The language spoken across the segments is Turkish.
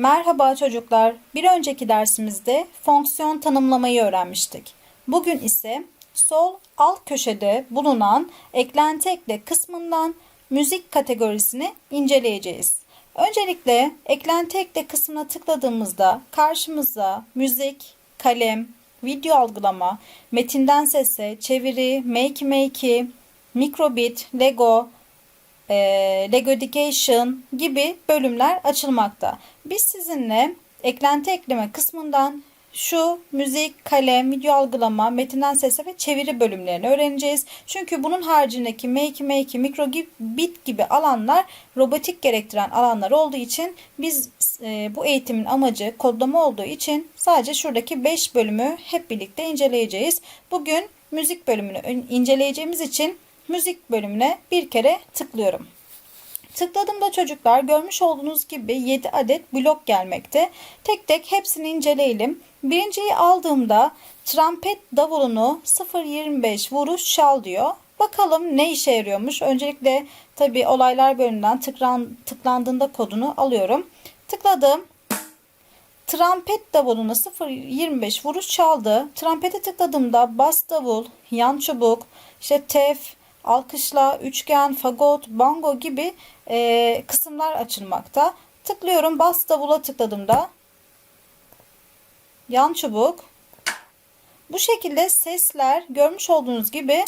Merhaba çocuklar. Bir önceki dersimizde fonksiyon tanımlamayı öğrenmiştik. Bugün ise sol alt köşede bulunan eklenti ekle kısmından müzik kategorisini inceleyeceğiz. Öncelikle eklenti ekle kısmına tıkladığımızda karşımıza müzik, kalem, video algılama, metinden sese, çeviri, make make, mikrobit, lego, e, Lego Education gibi bölümler açılmakta. Biz sizinle eklenti ekleme kısmından şu müzik, kalem, video algılama, metinden sese ve çeviri bölümlerini öğreneceğiz. Çünkü bunun haricindeki make, make, mikro bit gibi alanlar robotik gerektiren alanlar olduğu için biz e, bu eğitimin amacı kodlama olduğu için sadece şuradaki 5 bölümü hep birlikte inceleyeceğiz. Bugün müzik bölümünü inceleyeceğimiz için müzik bölümüne bir kere tıklıyorum. Tıkladığımda çocuklar görmüş olduğunuz gibi 7 adet blok gelmekte. Tek tek hepsini inceleyelim. Birinciyi aldığımda trompet davulunu 0.25 vuruş çal diyor. Bakalım ne işe yarıyormuş. Öncelikle tabi olaylar bölümünden tıklan, tıklandığında kodunu alıyorum. Tıkladım. Trompet davulunu 0.25 vuruş çaldı. Trompete tıkladığımda bas davul, yan çubuk, işte tef, alkışla, üçgen, fagot, bango gibi e, kısımlar açılmakta. Tıklıyorum. Bas davula tıkladığımda yan çubuk. Bu şekilde sesler görmüş olduğunuz gibi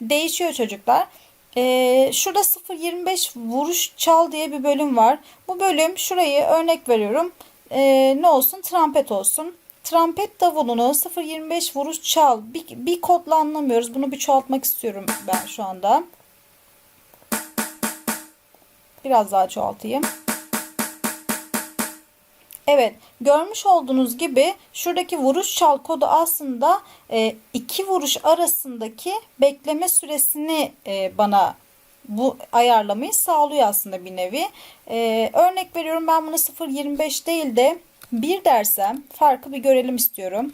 değişiyor çocuklar. Ee, şurada 0.25 vuruş çal diye bir bölüm var. Bu bölüm şurayı örnek veriyorum. Ee, ne olsun? Trompet olsun. Trompet davulunu 0.25 vuruş çal. Bir, bir kodla anlamıyoruz. Bunu bir çoğaltmak istiyorum ben şu anda. Biraz daha çoğaltayım. Evet görmüş olduğunuz gibi şuradaki vuruş çal kodu aslında e, iki vuruş arasındaki bekleme süresini e, bana bu ayarlamayı sağlıyor aslında bir nevi. E, örnek veriyorum ben bunu 0.25 değil de 1 dersem farkı bir görelim istiyorum.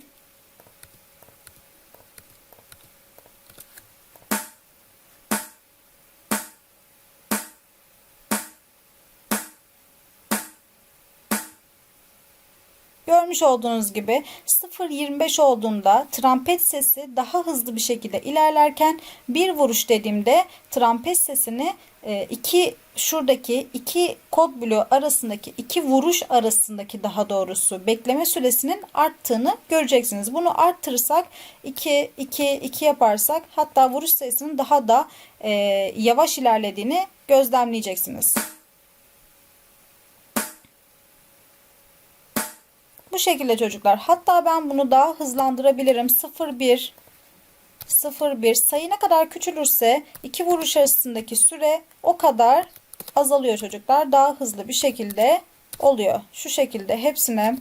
Görmüş olduğunuz gibi 0.25 olduğunda trompet sesi daha hızlı bir şekilde ilerlerken bir vuruş dediğimde trompet sesini e, iki şuradaki iki kod bloğu arasındaki iki vuruş arasındaki daha doğrusu bekleme süresinin arttığını göreceksiniz. Bunu arttırırsak 2 2 2 yaparsak hatta vuruş sayısının daha da e, yavaş ilerlediğini gözlemleyeceksiniz. Bu şekilde çocuklar. Hatta ben bunu daha hızlandırabilirim. 0-1 0-1 sayı ne kadar küçülürse iki vuruş arasındaki süre o kadar azalıyor çocuklar. Daha hızlı bir şekilde oluyor. Şu şekilde hepsine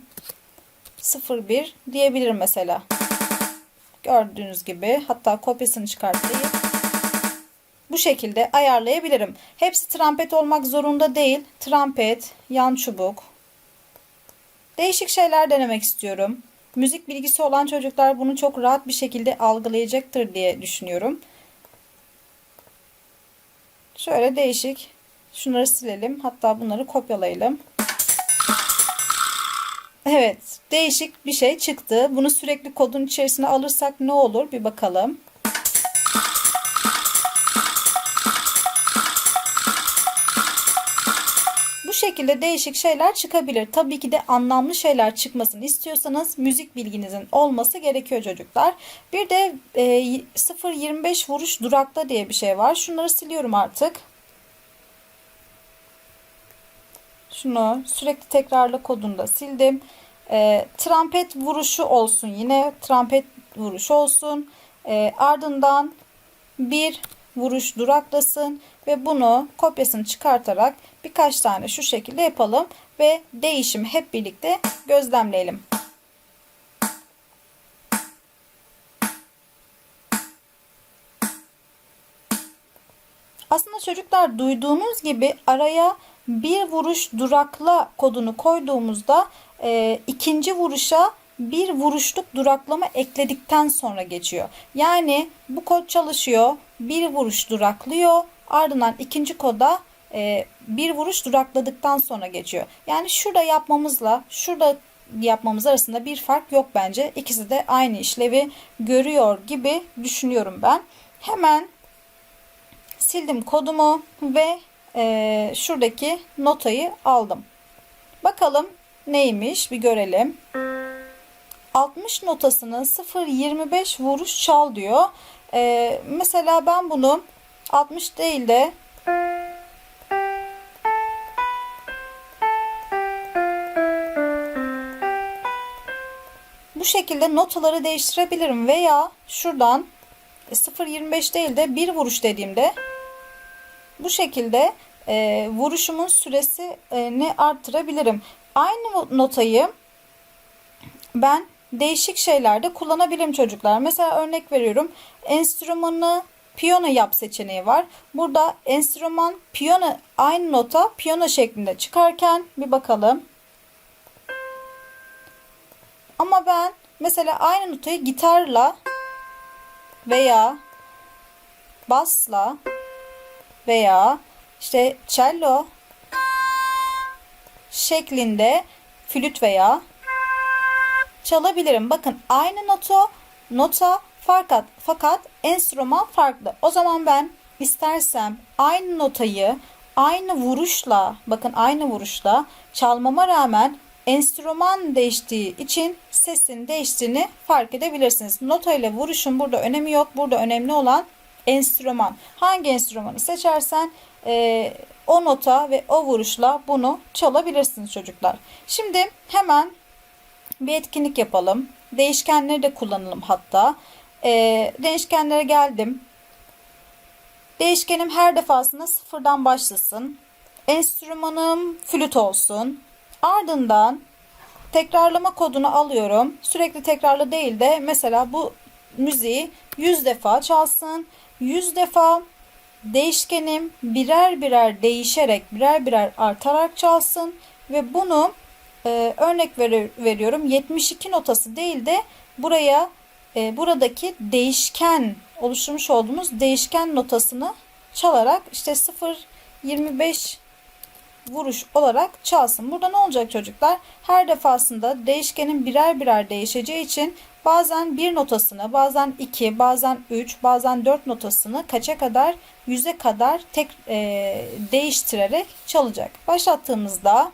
0-1 diyebilirim mesela. Gördüğünüz gibi hatta kopyasını çıkartayım. Bu şekilde ayarlayabilirim. Hepsi trompet olmak zorunda değil. Trompet, yan çubuk, Değişik şeyler denemek istiyorum. Müzik bilgisi olan çocuklar bunu çok rahat bir şekilde algılayacaktır diye düşünüyorum. Şöyle değişik. Şunları silelim. Hatta bunları kopyalayalım. Evet. Değişik bir şey çıktı. Bunu sürekli kodun içerisine alırsak ne olur? Bir bakalım. Şekilde değişik şeyler çıkabilir. Tabii ki de anlamlı şeyler çıkmasını istiyorsanız müzik bilginizin olması gerekiyor çocuklar. Bir de e, 0-25 vuruş durakta diye bir şey var. Şunları siliyorum artık. Şunu sürekli tekrarla kodunda sildim. E, trampet vuruşu olsun yine. Trampet vuruşu olsun. E, ardından bir vuruş duraklasın ve bunu kopyasını çıkartarak birkaç tane şu şekilde yapalım ve değişimi hep birlikte gözlemleyelim. Aslında çocuklar duyduğunuz gibi araya bir vuruş durakla kodunu koyduğumuzda e, ikinci vuruşa bir vuruşluk duraklama ekledikten sonra geçiyor. Yani bu kod çalışıyor. Bir vuruş duraklıyor. Ardından ikinci koda e, bir vuruş durakladıktan sonra geçiyor. Yani şurada yapmamızla şurada yapmamız arasında bir fark yok bence. İkisi de aynı işlevi görüyor gibi düşünüyorum ben. Hemen sildim kodumu ve e, şuradaki notayı aldım. Bakalım neymiş bir görelim. 60 notasının 0.25 vuruş çal diyor. E, mesela ben bunu 60 değil de bu şekilde notaları değiştirebilirim veya şuradan 0.25 değil de bir vuruş dediğimde bu şekilde e, vuruşumun süresini arttırabilirim. Aynı notayı ben değişik şeylerde kullanabilirim çocuklar. Mesela örnek veriyorum. Enstrümanı piyano yap seçeneği var. Burada enstrüman piyano aynı nota piyano şeklinde çıkarken bir bakalım. Ama ben mesela aynı notayı gitarla veya basla veya işte cello şeklinde flüt veya çalabilirim. Bakın aynı nota nota fakat fakat enstrüman farklı. O zaman ben istersem aynı notayı aynı vuruşla bakın aynı vuruşla çalmama rağmen enstrüman değiştiği için sesin değiştiğini fark edebilirsiniz. Nota ile vuruşun burada önemi yok. Burada önemli olan enstrüman. Hangi enstrümanı seçersen e, o nota ve o vuruşla bunu çalabilirsiniz çocuklar. Şimdi hemen bir etkinlik yapalım. Değişkenleri de kullanalım hatta. E, değişkenlere geldim. Değişkenim her defasında sıfırdan başlasın. Enstrümanım flüt olsun. Ardından tekrarlama kodunu alıyorum. Sürekli tekrarlı değil de mesela bu müziği 100 defa çalsın. 100 defa değişkenim birer birer değişerek birer birer artarak çalsın ve bunu e, örnek ver, veriyorum 72 notası değil de buraya e, buradaki değişken oluşturmuş olduğumuz değişken notasını çalarak işte 0 25 vuruş olarak çalsın. Burada ne olacak çocuklar? Her defasında değişkenin birer birer değişeceği için bazen bir notasını, bazen iki, bazen üç, bazen dört notasını kaça kadar, yüze kadar tek e, değiştirerek çalacak. Başlattığımızda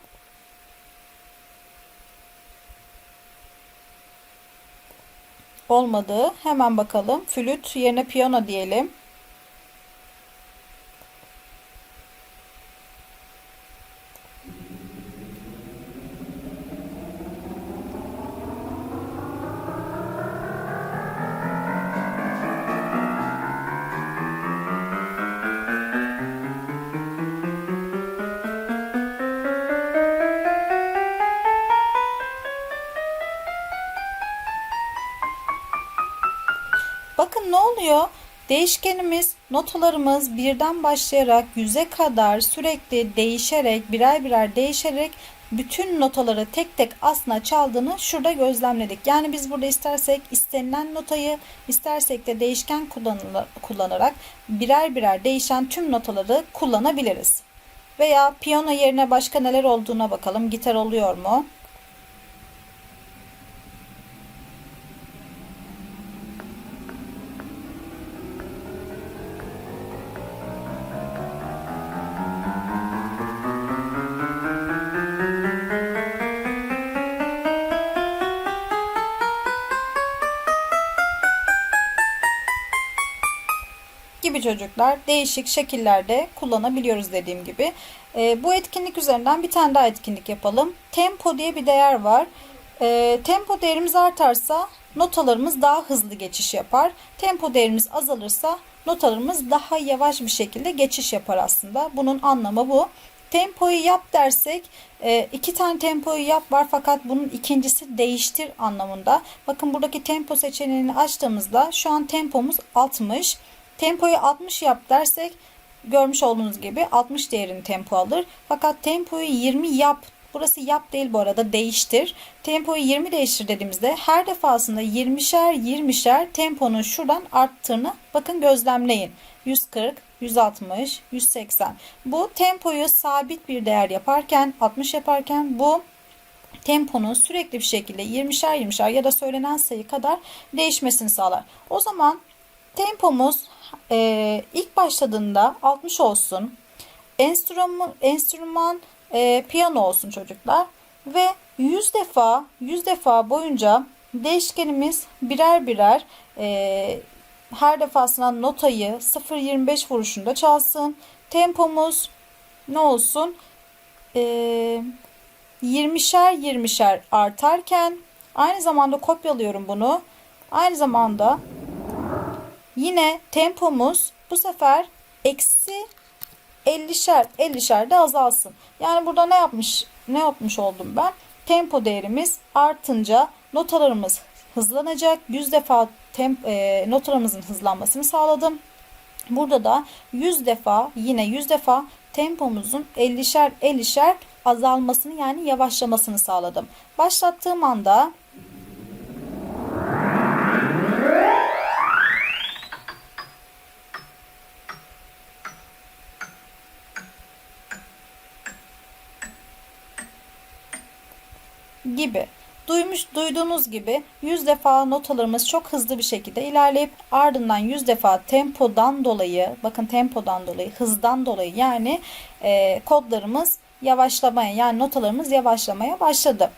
olmadı. Hemen bakalım. Flüt yerine piyano diyelim. Oluyor? Değişkenimiz, notalarımız birden başlayarak yüze kadar sürekli değişerek, birer birer değişerek bütün notaları tek tek aslında çaldığını şurada gözlemledik. Yani biz burada istersek istenilen notayı, istersek de değişken kullanarak birer birer değişen tüm notaları kullanabiliriz. Veya piyano yerine başka neler olduğuna bakalım. Gitar oluyor mu? Gibi çocuklar değişik şekillerde kullanabiliyoruz dediğim gibi. E, bu etkinlik üzerinden bir tane daha etkinlik yapalım. Tempo diye bir değer var. E, tempo değerimiz artarsa notalarımız daha hızlı geçiş yapar. Tempo değerimiz azalırsa notalarımız daha yavaş bir şekilde geçiş yapar aslında. Bunun anlamı bu. Tempoyu yap dersek e, iki tane tempoyu yap var fakat bunun ikincisi değiştir anlamında. Bakın buradaki tempo seçeneğini açtığımızda şu an tempomuz 60. Tempoyu 60 yap dersek görmüş olduğunuz gibi 60 değerini tempo alır. Fakat tempoyu 20 yap Burası yap değil bu arada değiştir. Tempoyu 20 değiştir dediğimizde her defasında 20'şer 20'şer temponun şuradan arttığını bakın gözlemleyin. 140, 160, 180. Bu tempoyu sabit bir değer yaparken 60 yaparken bu temponun sürekli bir şekilde 20'şer 20'şer ya da söylenen sayı kadar değişmesini sağlar. O zaman tempomuz e, ilk başladığında 60 olsun. Enstrüman, enstrüman e, piyano olsun çocuklar. Ve 100 defa 100 defa boyunca değişkenimiz birer birer e, her defasında notayı 0.25 vuruşunda çalsın. Tempomuz ne olsun? Eee 20'şer 20'şer artarken aynı zamanda kopyalıyorum bunu. Aynı zamanda yine tempomuz bu sefer eksi 50'şer 50'şer de azalsın. Yani burada ne yapmış ne yapmış oldum ben? Tempo değerimiz artınca notalarımız hızlanacak. 100 defa temp, e, notalarımızın hızlanmasını sağladım. Burada da 100 defa yine 100 defa tempomuzun 50'şer 50'şer azalmasını yani yavaşlamasını sağladım. Başlattığım anda gibi. Duymuş, duyduğunuz gibi 100 defa notalarımız çok hızlı bir şekilde ilerleyip ardından 100 defa tempodan dolayı, bakın tempodan dolayı, hızdan dolayı yani e, kodlarımız yavaşlamaya yani notalarımız yavaşlamaya başladı.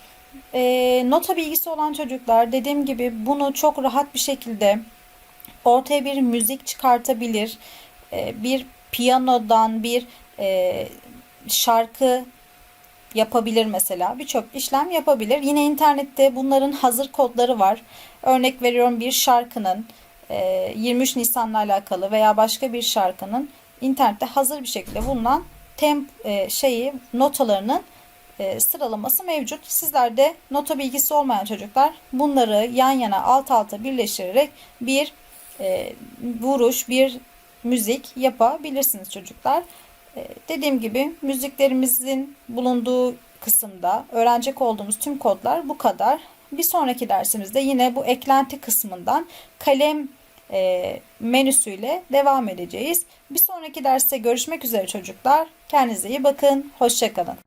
E, nota bilgisi olan çocuklar dediğim gibi bunu çok rahat bir şekilde ortaya bir müzik çıkartabilir. E, bir piyanodan bir e, şarkı yapabilir mesela. Birçok işlem yapabilir. Yine internette bunların hazır kodları var. Örnek veriyorum bir şarkının 23 e, Nisan'la alakalı veya başka bir şarkının internette hazır bir şekilde bulunan temp e, şeyi notalarının e, sıralaması mevcut. Sizler de nota bilgisi olmayan çocuklar bunları yan yana alt alta birleştirerek bir vuruş, bir müzik yapabilirsiniz çocuklar. Ee, dediğim gibi müziklerimizin bulunduğu kısımda öğrenecek olduğumuz tüm kodlar bu kadar. Bir sonraki dersimizde yine bu eklenti kısmından kalem e, menüsüyle devam edeceğiz. Bir sonraki derste görüşmek üzere çocuklar. Kendinize iyi bakın. Hoşçakalın.